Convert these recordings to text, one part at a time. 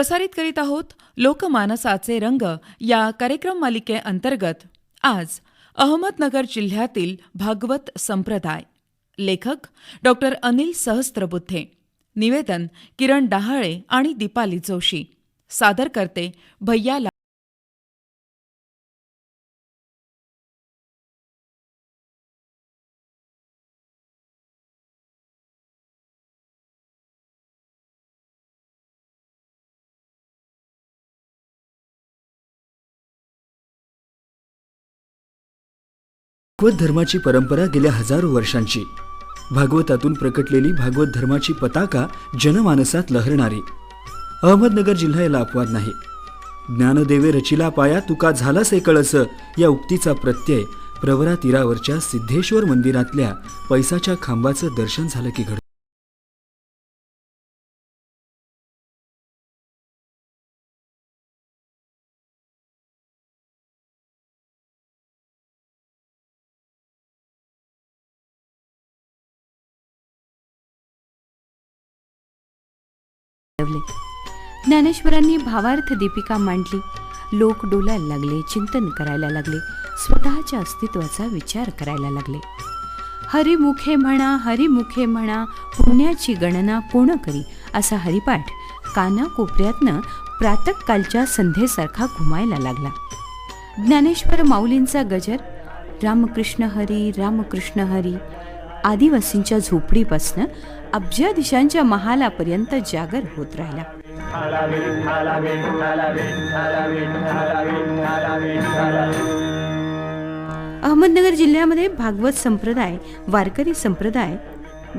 प्रसारित करीत आहोत लोकमानसाचे रंग या कार्यक्रम मालिकेअंतर्गत आज अहमदनगर जिल्ह्यातील भागवत संप्रदाय. लेखक डॉक्टर अनिल सहस्त्रबुद्धे निवेदन किरण डहाळे आणि दीपाली जोशी सादर करते भैया भागवत धर्माची परंपरा गेल्या हजारो वर्षांची. भागवतातून प्रकटलेली भागवत धर्माची पताका जनमानसात लहरणारी. अहमदनगर जिल्हा याला अपवाद नाही. ज्ञानदेवे रचिला पाया तुका झालास कळस या उक्तीचा प्रत्यय प्रवरा तीरावरच्या सिद्धेश्वर मंदिरातल्या पैसाच्या खांबाचं दर्शन झालं की घडतं ज्ञानेश्वरांनी भावार्थ दीपिका मांडली. लोक डोलायला लागले चिंतन करायला लागले स्वतःच्या अस्तित्वाचा विचार करायला लागले. हरिमुखे म्हणा हरिमुखे म्हणा पुण्याची गणना कोण करी असा हरिपाठ कानाकोपऱ्यातनं प्रातकालच्या संध्येसारखा घुमायला लागला. ज्ञानेश्वर माऊलींचा गजर रामकृष्ण हरी रामकृष्ण हरी आदिवासींच्या झोपडीपासनं अब्जा दिशांच्या महालापर्यंत जागर होत राहिला. अहमदनगर जिल्ह्यामध्ये भागवत संप्रदाय वारकरी संप्रदाय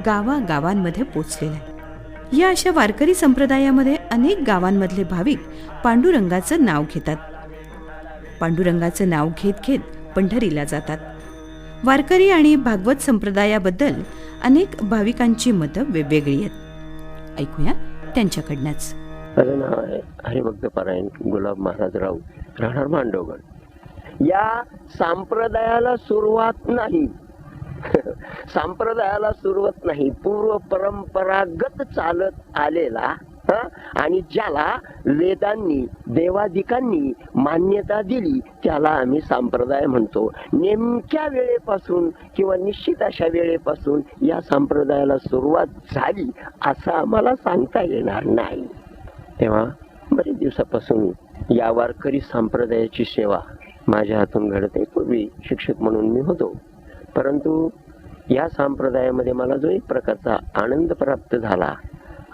गावागावांमध्ये पोचलेला आहे. या अशा वारकरी संप्रदायामध्ये अनेक गावांमधले भाविक पांडुरंगाचं नाव घेतात. पांडुरंगाचं नाव घेत घेत पंढरीला जातात. वारकरी आणि भागवत संप्रदायाबद्दल अनेक भाविकांची मतं वेगवेगळी आहेत. ऐकूया त्यांच्याकडनंच. माझं नाव आहे हरिभक्त पारायण गुलाब महाराज राऊ राहणार मांडवगड या संप्रदायाला सुरुवात नाही. संप्रदायाला सुरुवात नाही. पूर्व परंपरागत चालत आलेला आणि ज्याला वेदांनी देवाधिकांनी मान्यता दिली त्याला आम्ही संप्रदाय म्हणतो. नेमक्या वेळेपासून किंवा निश्चित अशा वेळेपासून या संप्रदायाला सुरुवात झाली असं आम्हाला सांगता येणार नाही. तेव्हा बरेच दिवसापासून या वारकरी संप्रदायाची सेवा माझ्या हातून घडते. पूर्वी शिक्षक म्हणून मी होतो. परंतु या संप्रदायामध्ये मला जो एक प्रकारचा आनंद प्राप्त झाला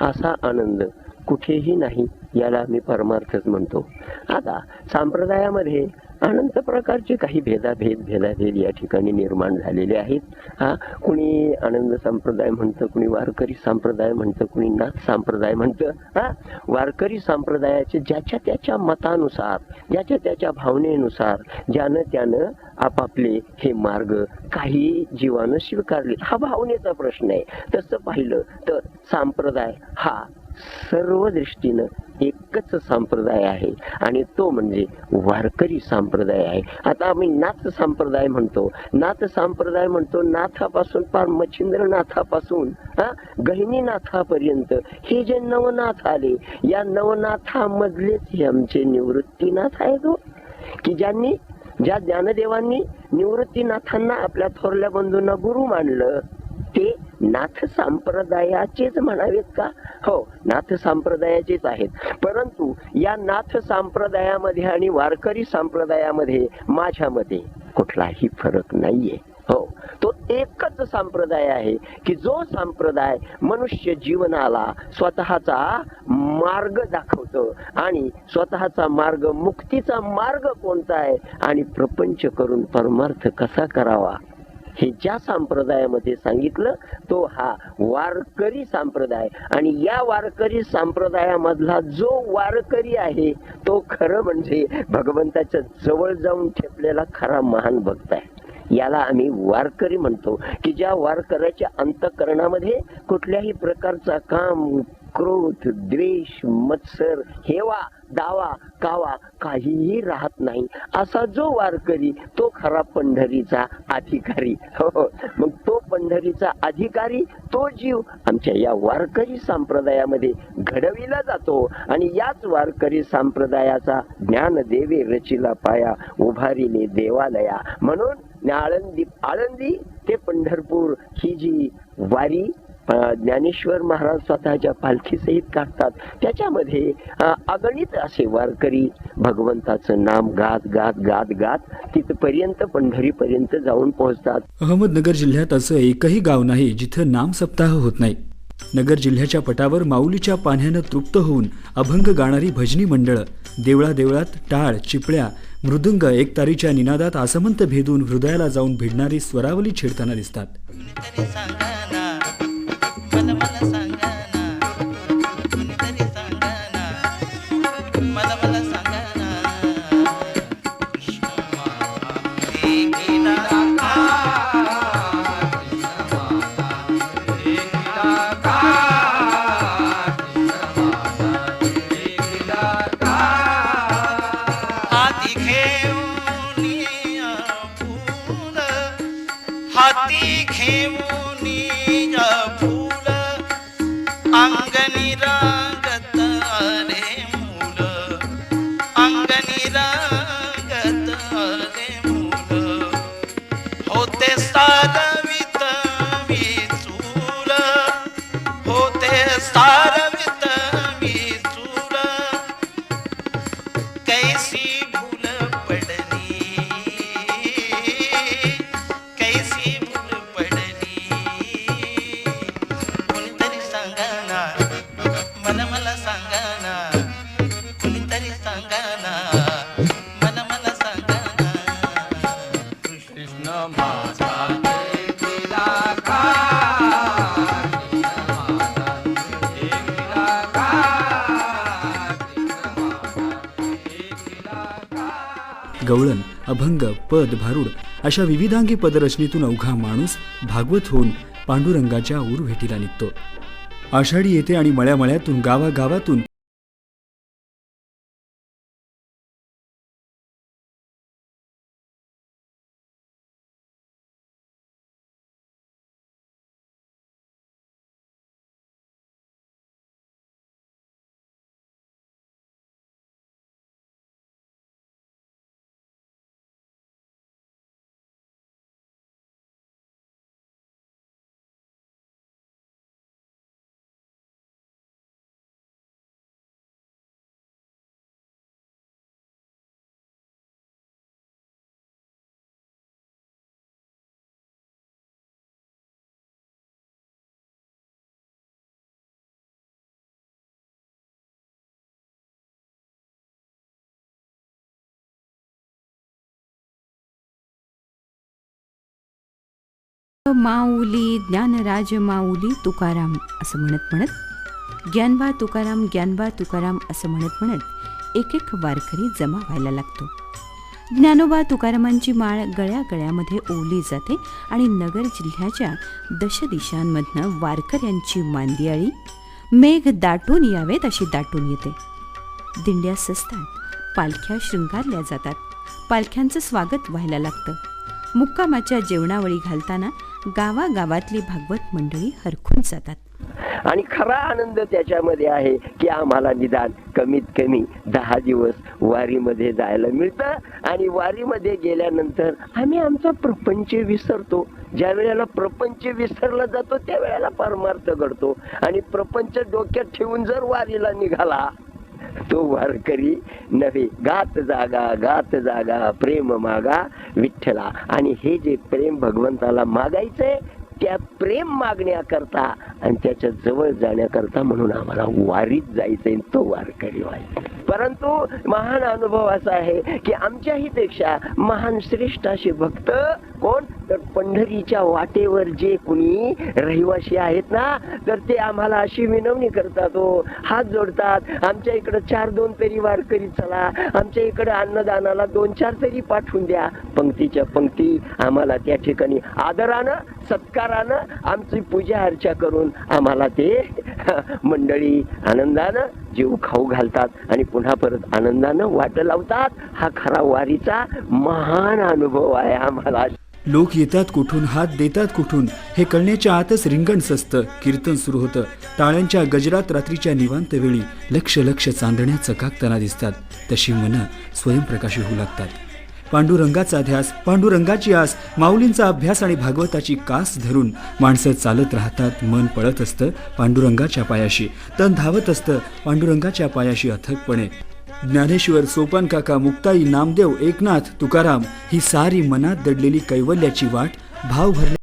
असा आनंद कुठेही नाही याला मी परमार्थच म्हणतो. आता संप्रदायामध्ये अनंत प्रकारचे काही भेदाभेद भेदाभेद या ठिकाणी निर्माण झालेले आहेत. हा कुणी आनंद संप्रदाय म्हणतं कुणी वारकरी संप्रदाय म्हणतं कुणी नाथ संप्रदाय म्हणतं हा? वारकरी संप्रदायाचे ज्याच्या त्याच्या मतानुसार ज्याच्या त्याच्या भावनेनुसार ज्यानं त्यानं आपापले हे मार्ग काही जीवानं स्वीकारले. हा भावनेचा प्रश्न आहे. तसं पाहिलं तर संप्रदाय हा सर्व दृष्टीनं एकच संप्रदाय आहे आणि तो म्हणजे वारकरी संप्रदाय आहे. आता आम्ही नाथ संप्रदाय म्हणतो. नाथ संप्रदाय म्हणतो नाथापासून फार मच्छिंद्रनाथापासून हा? गहिनीनाथापर्यंत. हे जे नवनाथ आले या नवनाथामधलेच हे आमचे निवृत्तीनाथ आहेत हो. की ज्यांनी ज्या ज्ञानदेवांनी निवृत्तीनाथांना आपल्या थोरल्या बंधूंना गुरु मानलं नाथ संप्रदायाचेच म्हणावेत का? हो नाथ संप्रदायाचेच आहेत. परंतु या नाथ संप्रदायामध्ये आणि वारकरी संप्रदायामध्ये माझ्यामध्ये कुठलाही फरक नाहीये. हो तो एकच संप्रदाय आहे की जो संप्रदाय मनुष्य जीवनाला स्वतःचा मार्ग दाखवतो आणि स्वतःचा मार्ग मुक्तीचा मार्ग कोणता आहे? आणि प्रपंच करून परमार्थ कसा करावा? हे ज्या संप्रदायामध्ये सांगितलं तो हा वारकरी संप्रदाय. आणि या वारकरी संप्रदायामधला जो वारकरी आहे तो खरं म्हणजे भगवंताच्या जवळ जाऊन ठेपलेला खरा महान भक्त आहे. याला आम्ही वारकरी म्हणतो की ज्या वारकऱ्याच्या अंतकरणामध्ये कुठल्याही प्रकारचा काम क्रोध द्वेष मत्सर हेवा दावा कावा काहीही राहत नाही. असा जो वारकरी तो खरा पंढरीचा अधिकारी. हो हो. मग तो पंढरीचा अधिकारी तो जीव आमच्या या वारकरी संप्रदायामध्ये घडविला जातो आणि याच वारकरी संप्रदायाचा ज्ञान देवे रचिला पाया उभारिले देवालया. म्हणून आळंदी आळंदी ते पंढरपूर ही जी वारी ज्ञानेश्वर महाराज स्वतःच्या पालखीसहित काढतात. त्याच्यामध्ये अगणित असे वारकरी भगवंताचं नाम गात गात गात गात तिथपर्यंत पंढरीपर्यंत जाऊन पोहोचतात. अहमदनगर जिल्ह्यात असं एकही गाव नाही जिथं नाम सप्ताह होत नाही. नगर जिल्ह्याच्या पटावर माऊलीच्या पाण्यानं तृप्त होऊन अभंग गाणारी भजनी मंडळं देवळा देवळात टाळ चिपळ्या मृदुंग एकतारीच्या निनादात आसमंत भेदून हृदयाला जाऊन भिडणारी स्वरावली छेडताना दिसतात. गवळण अभंग पद भारूड अशा विविधांगी पदरचनेतून अवघा माणूस भागवत होऊन पांडुरंगाच्या उरभेटीला निघतो. आषाढी येते आणि मळ्यामळ्यातून गावागावातून माऊली ज्ञानराज माऊली तुकाराम असं म्हणत म्हणत ज्ञानबा तुकाराम ज्ञानबा तुकाराम असं म्हणत म्हणत एक एक वारकरी जमा व्हायला लागतो. ज्ञानोबा तुकारामांची माळ गळ्या गळ्यामध्ये ओवली जाते आणि नगर जिल्ह्याच्या दशदिशांमधनं वारकऱ्यांची मांदियाळी मेघ दाटून यावेत अशी दाटून येते. दिंड्या सजतात पालख्या शृंगारल्या जातात पालख्यांचं स्वागत व्हायला लागतं. मुक्कामाच्या जेवणावळी घालताना गावागावातली भागवत मंडळी हरखून जातात. आणि खरा आनंद त्याच्यामध्ये आहे की आम्हाला निदान कमीत कमी दहा दिवस वारीमध्ये जायला मिळतं. आणि वारीमध्ये गेल्यानंतर आम्ही आमचा प्रपंच विसरतो. ज्या वेळेला प्रपंच विसरला जातो त्या वेळेला परमार्थ घडतो. आणि प्रपंच डोक्यात ठेवून जर वारीला निघाला तो वारकरी नव्हे. गात जागा गात जागा प्रेम मागा विठ्ठला. आणि हे जे प्रेम भगवंताला मागायचंय त्या प्रेम मागण्याकरता आणि त्याच्याजवळ जाण्याकरता म्हणून आम्हाला वारीत जायचंय तो वारकरी व्हायचा. परंतु महान अनुभव असा आहे की आमच्याही पेक्षा महान श्रेष्ठ असे भक्त कोण? तर पंढरीच्या वाटेवर जे कुणी रहिवासी आहेत ना तर ते आम्हाला अशी विनवणी करतात हो हात जोडतात. आमच्या इकडं चार दोन तरी वारकरी चला. आमच्या इकडं अन्नदानाला दोन चार तरी पाठवून द्या. पंक्तीच्या पंक्ती आम्हाला त्या ठिकाणी आदरानं सत्कारानं आमची पूजा अर्चा करून आम्हाला ते मंडळी आनंदानं जीव खाऊ घालतात आणि पुन्हा परत आनंदानं वाट लावतात. हा खरा वारीचा महान अनुभव आहे आम्हाला. लोक येतात कुठून हात देतात कुठून? हे कळण्याच्या आतच रिंगण सजतं कीर्तन सुरू होतं. टाळ्यांच्या गजरात रात्रीच्या निवांत वेळी लक्ष लक्ष चांदण्या चकाकताना दिसतात. तशी मनं स्वयंप्रकाशी होऊ लागतात. पांडुरंगाचा ध्यास पांडुरंगाची आस माऊलींचा अभ्यास आणि भागवताची कास धरून माणसं चालत राहतात मन पळत असतं पांडुरंगाच्या पायाशी. तन धावत असतं पांडुरंगाच्या पायाशी अथकपणे. ज्ञानेश्वर सोपान काका मुक्ताई नामदेव एकनाथ तुकाराम ही सारी मनात दडलेली कैवल्याची वाट भाव भरली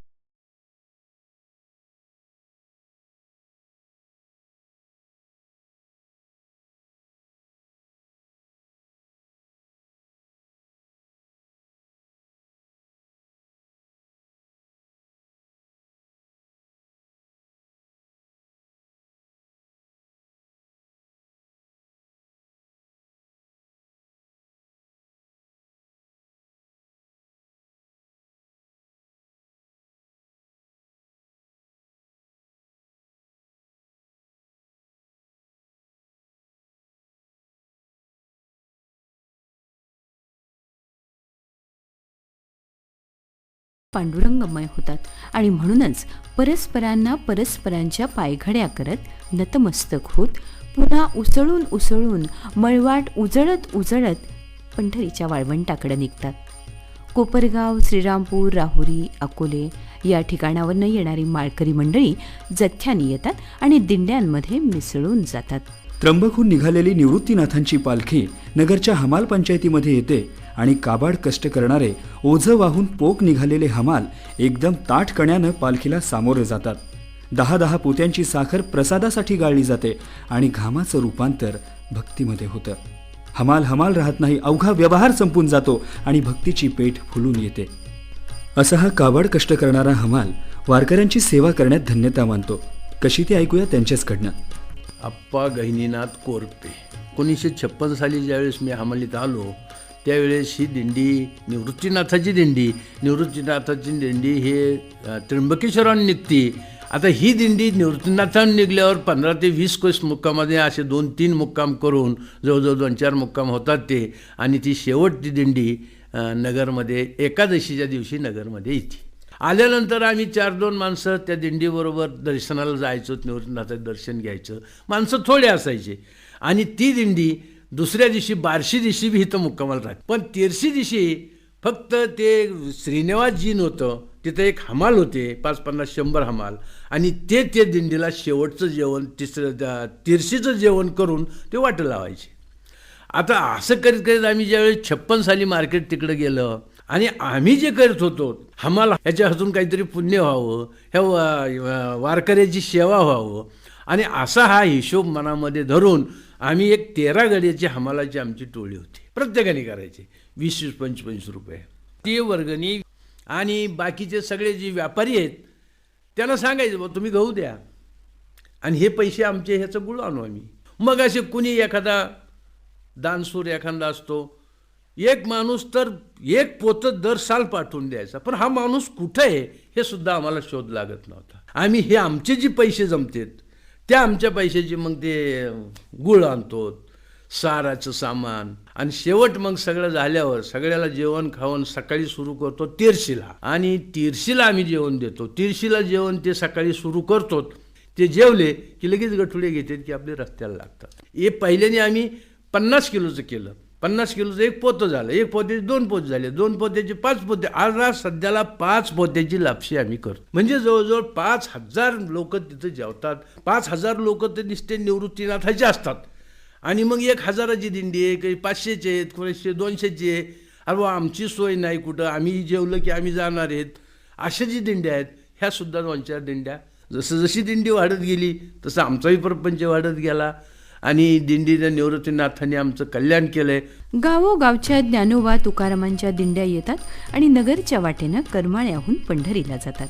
पांडुरंगमय होतात आणि म्हणूनच परस्परांना परस्परांच्या पायघड्या करत नतमस्तक होत पुन्हा उसळून उसळून मळवाट उजळत उजळत पंढरीच्या वाळवंटाकडे निघतात. कोपरगाव श्रीरामपूर राहुरी अकोले या ठिकाणावरनं येणारी माळकरी मंडळी जथ्यानी येतात आणि दिंड्यांमध्ये मिसळून जातात. त्र्यंबकहून निघालेली निवृत्तीनाथांची पालखी नगरच्या हमाल पंचायतीमध्ये येते. आणि काबाड कष्ट करणारे ओझं वाहून पोक निघालेले हमाल एकदम ताठकण्यानं पालखीला सामोरे जातात. दहा दहा पोत्यांची साखर प्रसादासाठी गाळली जाते आणि घामाचं रूपांतर भक्तीमध्ये होतं. हमाल हमाल राहत नाही अवघा व्यवहार संपून जातो आणि भक्तीची पेठ फुलून येते. असा हा काबाड कष्ट करणारा हमाल वारकऱ्यांची सेवा करण्यात धन्यता मानतो. कशी ते ऐकूया त्यांच्याचकडनं. अप्पा गहिनीनाथ कोरपे. एकोणीसशे छप्पन साली ज्यावेळेस मी हमालीत आलो त्यावेळेस ही दिंडी निवृत्तीनाथाची दिंडी निवृत्तीनाथाची दिंडी हे त्र्यंबकेश्वरांनी निघते. आता ही दिंडी निवृत्तीनाथाने निघल्यावर पंधरा ते वीस कोस मुक्कामध्ये असे दोन तीन मुक्काम करून जवळजवळ दोन चार मुक्काम होतात ते. आणि ती शेवटची दिंडी नगरमध्ये एकादशीच्या दिवशी नगरमध्ये येते. आल्यानंतर आम्ही चार दोन माणसं त्या दिंडीबरोबर दर्शनाला जायचो निवृत्तीनाथाचं दर्शन घ्यायचं. माणसं थोडे असायचे. आणि ती दिंडी दुसऱ्या दिवशी बारशी दिवशी बी इथं मुक्कामाला राहते. पण तेरशी दिवशी फक्त ते श्रीनिवास जीन होतं तिथं एक हमाल होते पाच पन्नास शंभर हमाल. आणि ते ते दिंडीला शेवटचं जेवण तिसरं तिरशीचं जेवण करून ते वाटं लावायचे. आता असं करीत करीत आम्ही ज्यावेळेस छप्पन साली मार्केट तिकडं गेलं आणि आम्ही जे करत होतो हमाल ह्याच्या हातून काहीतरी पुण्य व्हावं ह्या वारकऱ्याची सेवा व्हावं. आणि असा हा हिशोब मनामध्ये धरून आम्ही एक तेरा गड्याची हमालाची आमची टोळी होती. प्रत्येकाने करायची. वीस वीस पंचवीस रुपये. ती वर्गणी आणि बाकीचे सगळे जे व्यापारी आहेत त्यांना सांगायचं बा तुम्ही गहू द्या. आणि हे पैसे आमचे ह्याचं गुळ आणू आम्ही. मग असे कुणी एखादा दानसूर एखादा असतो एक माणूस तर एक पोतं दर साल पाठवून द्यायचा. पण हा माणूस कुठं आहे हे सुद्धा आम्हाला शोध लागत नव्हता. आम्ही हे आमचे जे पैसे जमतेत त्या आमच्या पैशाची मग ते गुळ आणतो साराचं सामान. आणि शेवट मग सगळं झाल्यावर सगळ्याला जेवण खावण सकाळी सुरू करतो तिरशीला. आणि तिरशीला आम्ही जेवण देतो. तिरशीला जेवण ते सकाळी सुरू करतो. ते जेवले की लगेच गठुडे घेतात की आपले रस्त्याला लागतात. हे पहिल्याने आम्ही पन्नास किलोचं केलं. पन्नास किलोचं एक पोतं झालं. एक पोत्याचे दोन पोत झाले. दोन पोत्याचे पाच पोते. आज सध्याला पाच पोत्याची लापशी आम्ही करतो. म्हणजे जवळजवळ पाच हजार लोक तिथं जेवतात. पाच हजार लोक ते दिसते निवृत्तीनाथाचे असतात. आणि मग एक हजाराची दिंडी आहे काही पाचशेचे आहेत कोणाशे दोनशेची आहे. अरे बा आमची सोय नाही कुठं. आम्ही जेवलं की आम्ही जाणार आहेत. अशा जी दिंड्या आहेत. ह्यासुद्धा दोन चार दिंड्या. जसं जशी दिंडी वाढत गेली तसं आमचाही प्रपंच वाढत गेला. आणि दिंडीनं निवृत्तीनाथांनी आमचं कल्याण केलं आहे गावोगावच्या ज्ञानोबा तुकारामांच्या दिंड्या येतात आणि नगरच्या वाटेनं करमाळ्याहून पंढरीला जातात.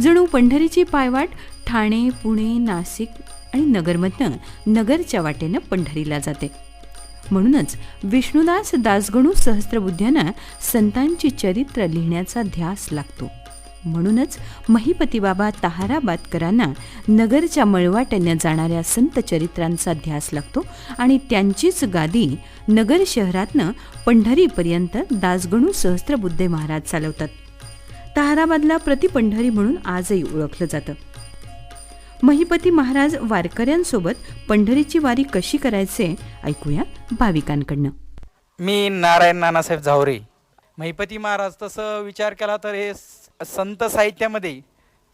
जणू पंढरीची पायवाट ठाणे पुणे नाशिक आणि नगरमधनं नगरच्या वाटेनं पंढरीला जाते. म्हणूनच विष्णुदास दासगणू सहस्त्रबुद्ध्यांना संतांची चरित्र लिहिण्याचा ध्यास लागतो. म्हणूनच महिपती बाबा तहाराबादकरांना नगरच्या मळवाट्याने जाणाऱ्या संत चरित्रांचा ध्यास लागतो आणि त्यांचीच गादी नगर शहरातनं पंढरीपर्यंत दासगणू सहस्त्रबुद्धे महाराज चालवतात. तहाराबादला प्रतिपंढरी म्हणून आजही ओळखलं जातं. महिपती महाराज वारकऱ्यांसोबत पंढरीची वारी कशी करायचे ऐकूया भाविकांकडनं. मी नारायण नानासाहेब झावरे. महिपती महाराज तसं विचार केला तर हे संत साहित्यामध्ये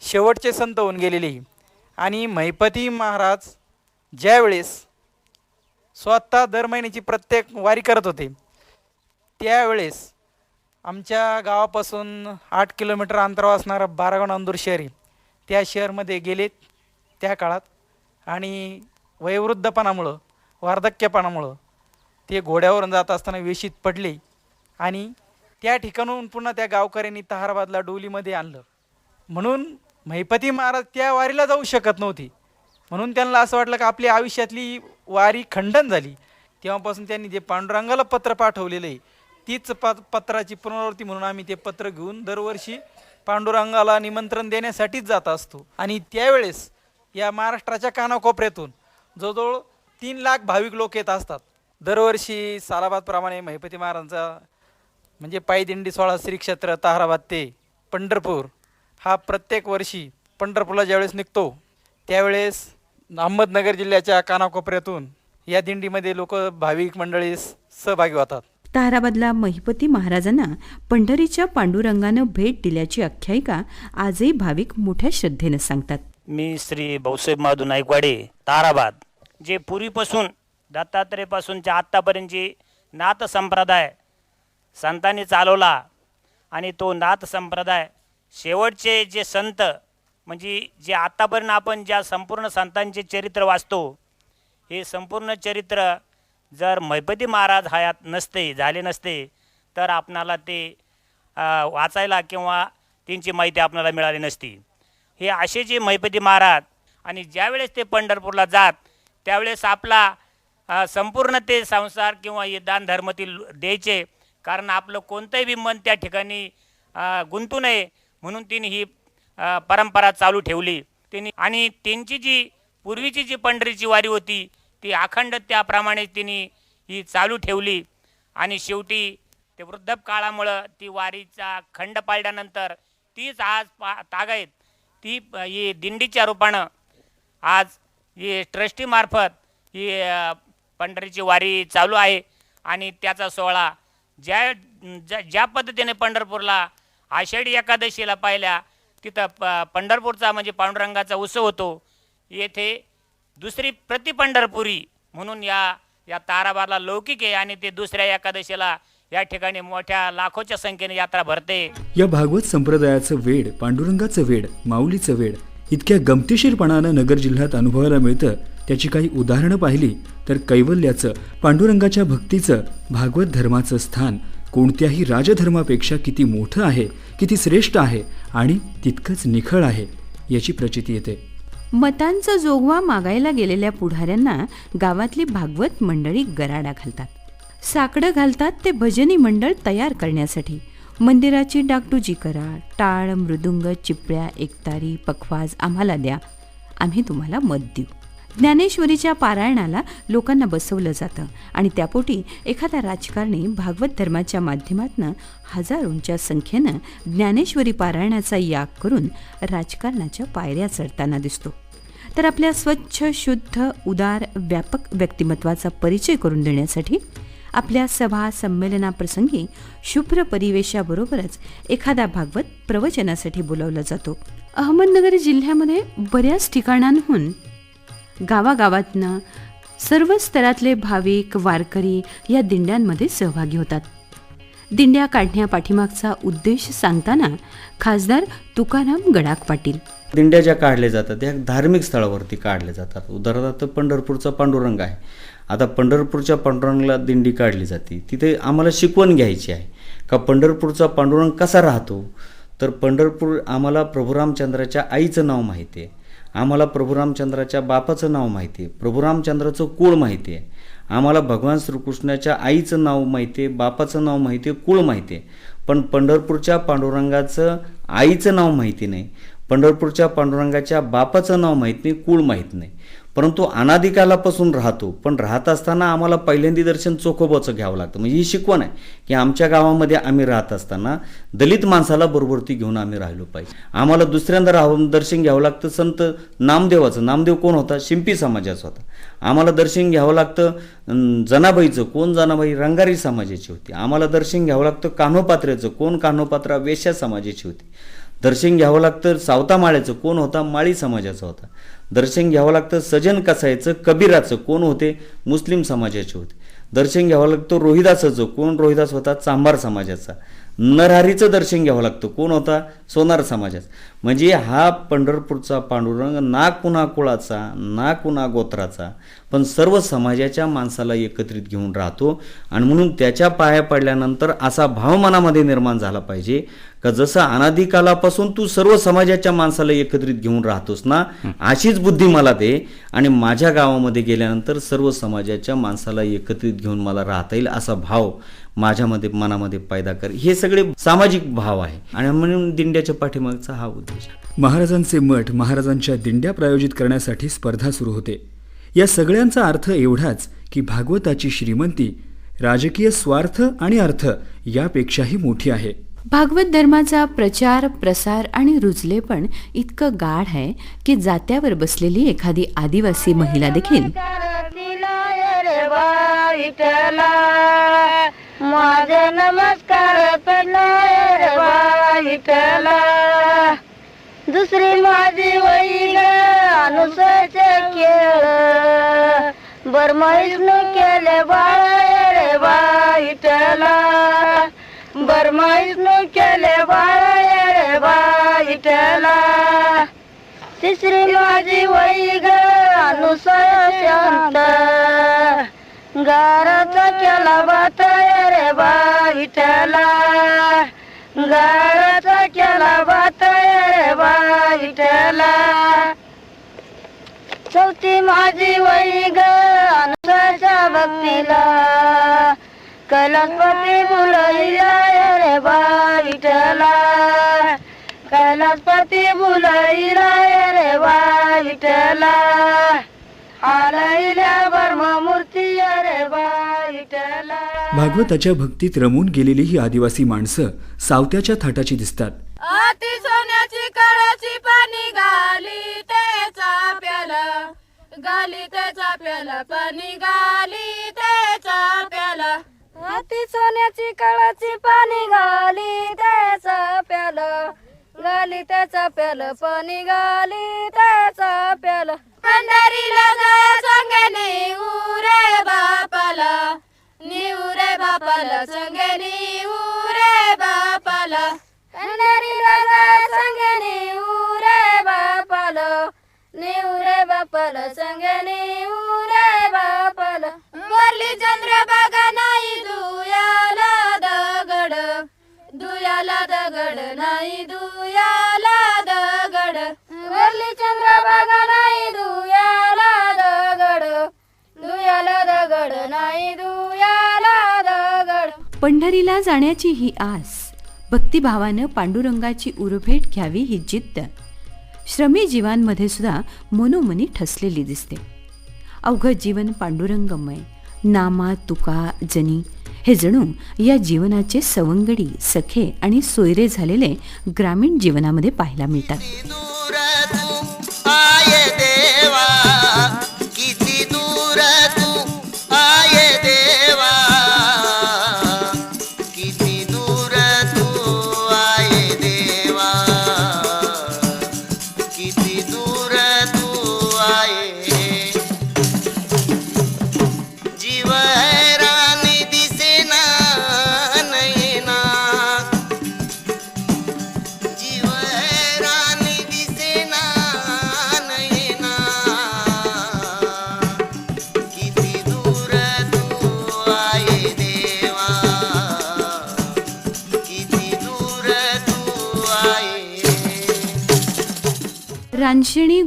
शेवटचे संत होऊन गेलेले आणि महिपती महाराज ज्यावेळेस स्वतः दर महिन्याची प्रत्येक वारी करत होते त्यावेळेस आमच्या गावापासून आठ किलोमीटर अंतरावर असणारं बारागाव नांदूर शहर आहे त्या शहरमध्ये गेलेत त्या काळात. आणि वयोवृद्धपणामुळं वार्धक्यपणामुळं ते घोड्यावरून जात असताना वेशीत पडले. आणि त्या ठिकाणून पुन्हा त्या गावकऱ्यांनी तहाराबादला डोलीमध्ये आणलं. म्हणून महिपती महाराज त्या वारीला जाऊ शकत नव्हती. म्हणून त्यांना असं वाटलं की आपली आयुष्यातली वारी खंडन झाली. तेव्हापासून त्यांनी जे पांडुरंगाला पत्र पाठवलेलं आहे तीच प पत्राची पुनरावृत्ती म्हणून आम्ही ते पत्र घेऊन दरवर्षी पांडुरंगाला निमंत्रण देण्यासाठीच जात असतो. आणि त्यावेळेस या महाराष्ट्राच्या कानाकोपऱ्यातून जवळजवळ तीन लाख भाविक लोक येत असतात. दरवर्षी सालाबादप्रमाणे महिपती महाराजांचा म्हणजे पायदिंडी सोळा श्री क्षेत्र ताहराबाद ते पंढरपूर. हा प्रत्येक वर्षी पंढरपूरला ज्यावेळेस निघतो त्यावेळेस अहमदनगर जिल्ह्याच्या कानाकोपऱ्यातून या दिंडीमध्ये लोक भाविक मंडळी सहभागी होतात. ताहराबादला महिपती महाराजांना पंढरीच्या पांडुरंगानं भेट दिल्याची आख्यायिका आजही भाविक मोठ्या श्रद्धेनं सांगतात. मी श्री भाऊसाहेब माधू नाईकवाडे ताराबाद जे पूर्वीपासून दत्तात्रेयपासूनच्या आत्तापर्यंतची नाथ संप्रदाय संतांनी चालवला आणि तो नाथ संप्रदाय शेवटचे जे संत म्हणजे जे आत्तापर्यंत आपण ज्या संपूर्ण संतांचे चरित्र वाचतो हे संपूर्ण चरित्र जर महिपती महाराज हयात नसते झाले नसते तर आपणाला ते वाचायला किंवा त्यांची माहिती आपल्याला मिळाली नसती. हे असे जे महिपती महाराज आणि ज्यावेळेस ते पंढरपूरला जात त्यावेळेस आपला संपूर्ण ते संसार किंवा हे दान धर्मातील द्यायचे कारण आपलं कोणतंही बी मन त्या ठिकाणी गुंतू नये म्हणून तिने ही परंपरा चालू ठेवली. तिने आणि त्यांची जी पूर्वीची जी पंढरीची वारी होती ती अखंड त्याप्रमाणे तिने ही चालू ठेवली. आणि शेवटी ते वृद्ध काळामुळं ती वारीचा खंड पाळल्यानंतर तीच आज पा तागायत ती ही दिंडीच्या रूपानं आज ही ट्रस्टीमार्फत ही पंढरीची वारी चालू आहे. आणि त्याचा सोहळा ज्या ज्या ज्या पद्धतीने पंढरपूरला आषाढी एकादशीला पाहिल्या तिथं प पंढरपूरचा म्हणजे पांडुरंगाचा उत्सव होतो. येथे दुसरी प्रति पंढरपुरी म्हणून या या ताराबारला लौकिक आहे आणि ते दुसऱ्या एकादशीला या ठिकाणी मोठ्या लाखोच्या संख्येने यात्रा भरते. या भागवत संप्रदायाचं वेड पांडुरंगाचं वेड माऊलीचं वेड इतक्या गमतीशीरपणानं नगर जिल्ह्यात अनुभवायला मिळतं त्याची काही उदाहरणं पाहिली तर कैवल्याचं पांडुरंगाच्या भक्तीचं भागवत धर्माचं स्थान. कोणत्याही राजधर्मापेक्षा किती मोठं आहे किती श्रेष्ठ आहे आणि तितकंच निखळ आहे याची प्रचिती येते. मतांचा जोगवा मागायला गेलेल्या पुढाऱ्यांना गावातली भागवत मंडळी गराडा घालतात. साकडं घालतात ते भजनी मंडळ तयार करण्यासाठी. मंदिराची डागडुजी करा. टाळ मृदुंग चिपळ्या एकतारी पखवाज आम्हाला द्या. आम्ही तुम्हाला मत देऊ. ज्ञानेश्वरीच्या पारायणाला लोकांना बसवलं जातं आणि त्यापोटी एखादा राजकारणी भागवत धर्माच्या माध्यमातनं हजारोंच्या संख्येनं ज्ञानेश्वरी पारायणाचा याग करून राजकारणाच्या पायऱ्या चढताना दिसतो. तर आपल्या स्वच्छ शुद्ध उदार व्यापक व्यक्तिमत्वाचा परिचय करून देण्यासाठी आपल्या सभा संमेलनाप्रसंगी शुभ्र परिवेशाबरोबरच एखादा भागवत प्रवचनासाठी बोलावला जातो. अहमदनगर जिल्ह्यामध्ये बऱ्याच ठिकाणांहून गावागावातनं सर्व स्तरातले भाविक वारकरी या दिंड्यांमध्ये सहभागी होतात. दिंड्या काढण्या पाठीमागचा उद्देश सांगताना खासदार तुकाराम गडाख पाटील. दिंड्या ज्या काढल्या जातात त्या धार्मिक स्थळावरती काढल्या जातात. उदाहरणार्थ पंढरपूरचा पांडुरंग आहे. आता पंढरपूरच्या पांडुरंगाला दिंडी काढली जाते. तिथे आम्हाला शिकवण घ्यायची आहे. का पंढरपूरचा पांडुरंग कसा राहतो? तर पंढरपूर आम्हाला प्रभू रामचंद्राच्या आईचं नाव माहिती आहे. आम्हाला प्रभू रामचंद्राच्या बापाचं नाव माहिती आहे. प्रभू रामचंद्राचं कुळ माहिती आहे. आम्हाला भगवान श्रीकृष्णाच्या आईचं नाव माहिती आहे. बापाचं नाव माहिती आहे. कुळ माहिती आहे. पण पंढरपूरच्या पांडुरंगाचं आईचं नाव माहिती नाही. पंढरपूरच्या पांडुरंगाच्या बापाचं नाव माहीत नाही. कुळ माहीत नाही. परंतु अनादिकालापासून राहतो. पण राहत असताना आम्हाला पहिल्यांदी दर्शन चोखोबाचं घ्यावं लागतं. म्हणजे ही शिकवण आहे की आमच्या गावामध्ये आम्ही राहत असताना दलित माणसाला बरोबरती घेऊन आम्ही राहिलो पाहिजे. आम्हाला दुसऱ्यांदा राहून दर्शन घ्यावं लागतं. संत नामदेवाचं. नामदेव कोण होता? शिंपी समाजाचा होता. आम्हाला दर्शन घ्यावं लागतं जनाबाईचं. कोण जनाबाई? रंगारी समाजाची होती. आम्हाला दर्शन घ्यावं लागतं कान्होपात्र्याचं. कोण कान्होपात्रा? वेश्या समाजाची होती. दर्शन घ्यावं लागतं सावता माळ्याचं कोण होता? माळी समाजाचा होता. दर्शन घ्यावं लागतं. सजन कसायचं? कबीराचं. कोण होते? मुस्लिम समाजाचे होते. दर्शन घ्यावं लागतं. रोहिदासाचं. कोण रोहिदास होता? चांभार समाजाचा. नरहरीचं दर्शन घ्यावं लागतं. कोण होता? सोनार समाजाचा. म्हणजे हा पंढरपूरचा पांडुरंग ना कुणा कुळाचा ना कुणा गोत्राचा पण सर्व समाजाच्या माणसाला एकत्रित घेऊन राहतो. आणि म्हणून त्याच्या पाया पडल्यानंतर असा भाव मनामध्ये निर्माण झाला पाहिजे. का जसं अनादिकालापासून तू सर्व समाजाच्या माणसाला एकत्रित घेऊन राहतोस ना अशीच बुद्धी मला दे. आणि माझ्या गावामध्ये गेल्यानंतर सर्व समाजाच्या माणसाला एकत्रित घेऊन मला राहता येईल असा भाव माझ्यामध्ये मनामध्ये पैदा कर. हे सगळे सामाजिक भाव आहे. आणि म्हणून दिंड्याच्या पाठीमागचा हा उद्देश. महाराजांचे मठ महाराजांच्या दिंड्या प्रायोजित करण्यासाठी स्पर्धा सुरू होते. या सगळ्यांचा अर्थ एवढाच की भागवताची श्रीमंती राजकीय स्वार्थ आणि अर्थ यापेक्षाही मोठी आहे. भागवत धर्माचा प्रचार प्रसार आणि रुजलेपण इतकं गाढ आहे की जात्यावर बसलेली एखादी आदिवासी महिला देखील. माझा नमस्कार दुसरी माझी वैल अनुसच केळ. बरमैष्णू केले बाळ रे बाईटला विठला केले बाळ रे तिसरी माझी वै ग अनुसय शांत. गाराचा केला बात रे बाईटला. विठला गाराचा केला बात रे बाईटला. विठला चौथी माझी वही ग अनुसयाच्या भक्तीला. कैलासपती बुलईला रे विठला कैलासपती बुलईला रे विठला आलईल्या ब्रह्ममूर्ती रे विठला भागवताच्या भक्तीत रमून गेलेली ही आदिवासी माणसं सावत्याच्या थाटाची दिसतात. आती सोन्याची कळाची पाणी गाली त्याचा प्याला गाली त्याचा प्याला पाणी गाली त्याचा प्याला ती सोन्याची कळाची पाणी गाली त्याचा प्याल. गाली त्याचा प्याल पाणी गाली त्याचा प्याल. पंढरीला जाया संगे नेऊ रे बापाला. नेऊ रे बापाला संगे नेऊ रे बापाला. पंढरीला जाया नेऊ रे बापाला. नेऊ रे बापाला संगे नेऊ रे बापाला. वरली चंद्रभागा पंढरीला जाण्याची ही आस भक्तिभावानं पांडुरंगाची उरभेट घ्यावी ही जिद्द. श्रमी जीवांमध्ये सुद्धा मनोमनी ठसलेली दिसते. अवघं जीवन पांडुरंगमय नामा तुका जनी हे जणू या जीवनाचे सवंगडी सखे आणि सोयरे झालेले ग्रामीण जीवनामध्ये पाहायला मिळतात.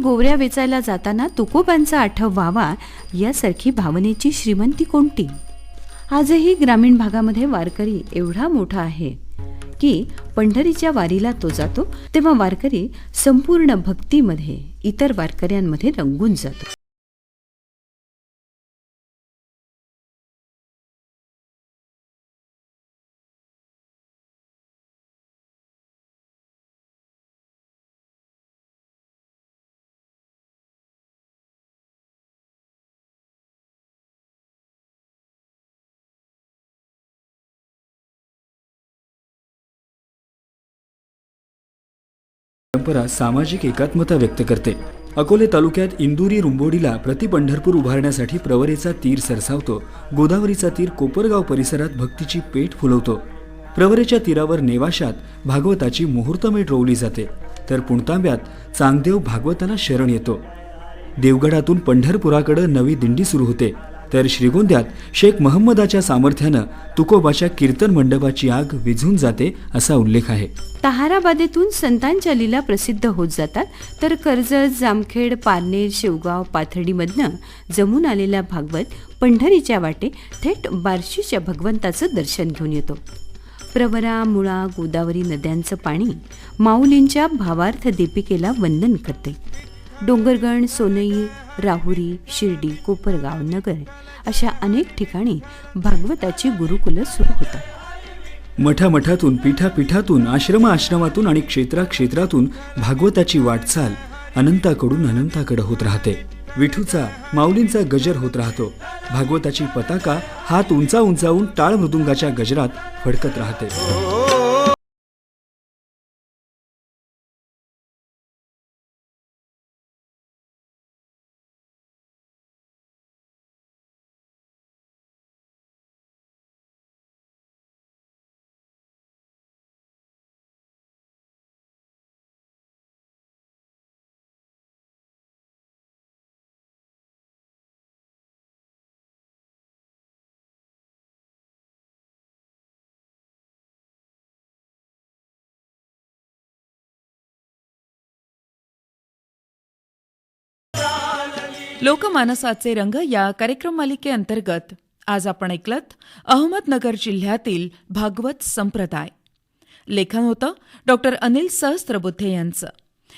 गोवऱ्या वेचायला जाताना तुकोबांचा आठव व्हावा यासारखी भावनेची श्रीमंती कोणती? आजही ग्रामीण भागामध्ये वारकरी एवढा मोठा आहे की पंढरीच्या वारीला तो जातो तेव्हा वारकरी संपूर्ण भक्तीमध्ये इतर वारकऱ्यांमध्ये रंगून जातो. परंपरा सामाजिक एकात्मता व्यक्त करते. अकोले तालुक्यात इंदुरी रुंबोडीला प्रति पंढरपूर उभारण्यासाठी प्रवरेचा तीर सरसावतो. गोदावरीचा तीर कोपरगाव परिसरात भक्तीची पेठ फुलवतो. प्रवरेच्या तीरावर नेवाशात भागवताची मुहूर्तमेढ रोवली जाते. तर पुणतांब्यात चांगदेव भागवताला शरण येतो. देवगडातून पंढरपुराकडे नवी दिंडी सुरू होते. तर श्रीगोंद्यात शेख महम्मदाच्या सामर्थ्यानं तुकोबाच्या कीर्तन मंडपाची आग विझून जाते असा उल्लेख आहे. तहाराबादेतून संतांच्या लीला प्रसिद्ध होत जातात. तर कर्जत जामखेड पारनेर शेवगाव पाथर्डीमधनं जमून आलेला भागवत पंढरीच्या वाटे थेट बार्शीच्या भगवंताचं दर्शन घेऊन येतो. प्रवरा मुळा गोदावरी नद्यांचं पाणी माऊलींच्या भावार्थ दीपिकेला वंदन करते. डोंगरगण सोनई राहुरी शिर्डी कोपरगाव नगर अशा अनेक ठिकाणी भागवताची गुरुकुलं सुरू होतात. मठामठातून पीठापीठातून आश्रम आश्रमातून आणि क्षेत्राक्षेत्रातून भागवताची वाटचाल अनंताकडून अनंताकडे होत राहते. विठूचा माऊलींचा गजर होत राहतो. भागवताची पताका हात उंचा उंचावून टाळ मृदुंगाच्या गजरात फडकत राहते. लोकमानसाचे रंग या कार्यक्रम मालिकेअंतर्गत आज आपण ऐकलत अहमदनगर जिल्ह्यातील भागवत संप्रदाय. लेखन होतं डॉक्टर अनिल सहस्त्रबुद्धे यांचं.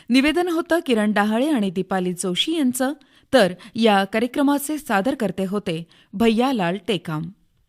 निवेदन होतं किरण डहाळे आणि दीपाली जोशी यांचं. तर या कार्यक्रमाचे सादरकर्ते होते भैयालाल टेकाम.